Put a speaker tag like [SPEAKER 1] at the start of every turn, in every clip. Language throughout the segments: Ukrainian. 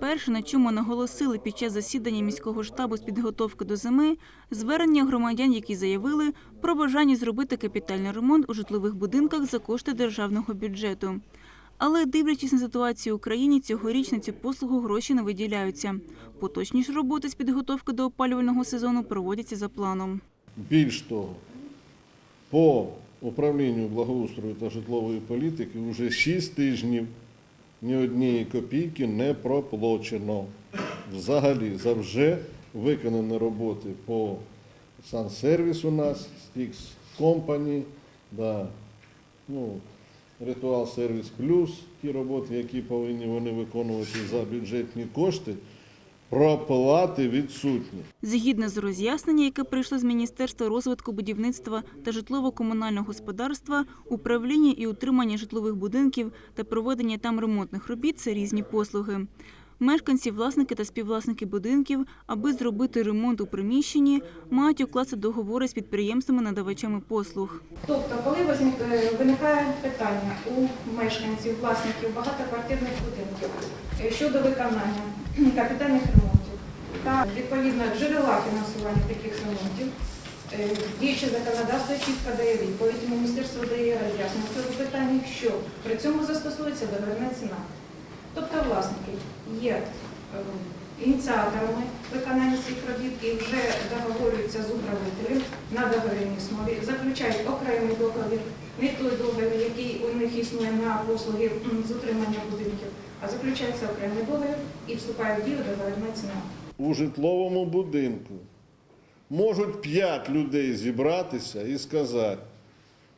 [SPEAKER 1] Перше, на чому наголосили під час засідання міського штабу з підготовки до зими, звернення громадян, які заявили про бажання зробити капітальний ремонт у житлових будинках за кошти державного бюджету. Але дивлячись на ситуацію в Україні, цьогоріч на цю послугу гроші не виділяються. Поточні ж роботи з підготовки до опалювального сезону проводяться за планом.
[SPEAKER 2] Більш того, по управлінню благоустрою та житлової політики вже 6 тижнів ні однієї копійки не проплачено. Взагалі за вже виконані роботи по сансервіс у нас, Стікс Компані, да, ну, Ритуал Сервіс Плюс, ті роботи, які повинні вони виконувати за бюджетні кошти, проплати відсутні.
[SPEAKER 1] Згідно з роз'яснення, яке прийшло з Міністерства розвитку будівництва та житлово-комунального господарства, управління і утримання житлових будинків та проведення там ремонтних робіт це різні послуги. Мешканці, власники та співвласники будинків, аби зробити ремонт у приміщенні, мають укласти договори з підприємствами-надавачами послуг.
[SPEAKER 3] Тобто, коли е, виникає питання у мешканців, власників багатоквартирних будинків е, щодо виконання капітальних ремонтів та відповідно джерела фінансування таких ремонтів, е, діюче законодавство чітко дає відповідь, міністерство дає роз'яснення цього питання, що при цьому застосується договірна ціна. Тобто власники є е, ініціаторами виконання цих робіт і вже договорюються з управителем на договірній основі, заключають окремий договір, не той договір, який у них існує на послуги з утримання будинків, а заключається окремий договір і вступає в дію договірна ціна.
[SPEAKER 2] у житловому будинку можуть п'ять людей зібратися і сказати,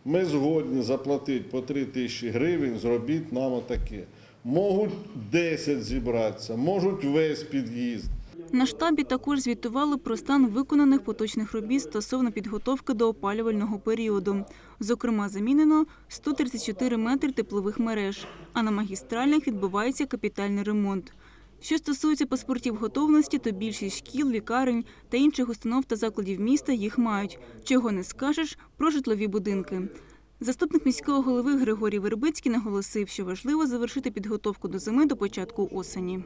[SPEAKER 2] ми згодні заплатити по 3 тисячі гривень, зробіть нам отаке. Можуть 10 зібратися, можуть весь під'їзд.
[SPEAKER 1] На штабі також звітували про стан виконаних поточних робіт стосовно підготовки до опалювального періоду. Зокрема, замінено 134 метри теплових мереж, а на магістральних відбувається капітальний ремонт. Що стосується паспортів готовності, то більшість шкіл, лікарень та інших установ та закладів міста їх мають. Чого не скажеш про житлові будинки. Заступник міського голови Григорій Вербицький наголосив, що важливо завершити підготовку до зими до початку осені.